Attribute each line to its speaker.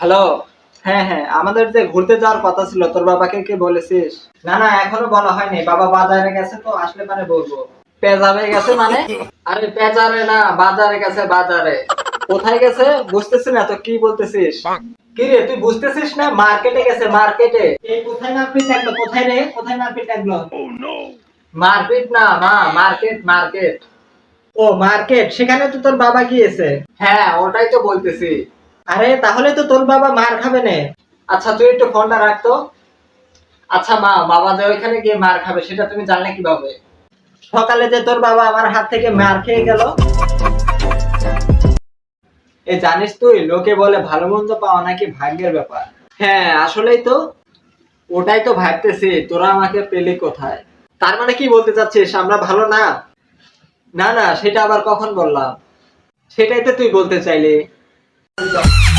Speaker 1: Hello হ্যাঁ হ্যাঁ আমাদের যে ঘুরতে যাওয়ার কথা ছিল, তোর বাবাকে কি বলেছিস? না না, এখনও বলা হয়নি, বাবা বাজারে গেছে তো, আসলে মানে বলব। পেজাবে গেছে মানে? আরে পেজারে না, বাজারে গেছে, বাজারে। কোথায় গেছে? বুঝতেছিস না, তো কি বলতেছিস? কি রে, তুই বুঝতেছিস না? মার্কেটে গেছে, মার্কেটে। কোথায় মারপিট লাগল? কোথায় রে? কোথায় মারপিট লাগল? না মা মার্কেট মার্কেট। ও, মার্কেট, সেখানে তো তোর বাবা গিয়েছে। হ্যাঁ ওটাই তো বলতেছি। আরে তাহলে তো তোর বাবা মার খাবে না। আচ্ছা তুই একটু ফোনটা রাখতো আচ্ছা মা বাবা যে ওইখানে গিয়ে মার খাবে সেটা তুমি জানলে কীভাবে? সকালে যে তোর বাবা আমার হাত থেকে মার খেয়ে গেল। এ জানিস তুই লোকে বলে ভালো মন্দ পাওয়া নাকি ভাগ্যের ব্যাপার। হ্যাঁ আসলেই তো। ওটাই তো ভাবতেছি তোরা আমাকে পেলি কোথায়? তার মানে কি বলতে চাচ্ছিস আমরা ভালো না? না না সেটা আবার কখন বললাম? সেটাই তো তুই বলতে চাইলি। Yeah.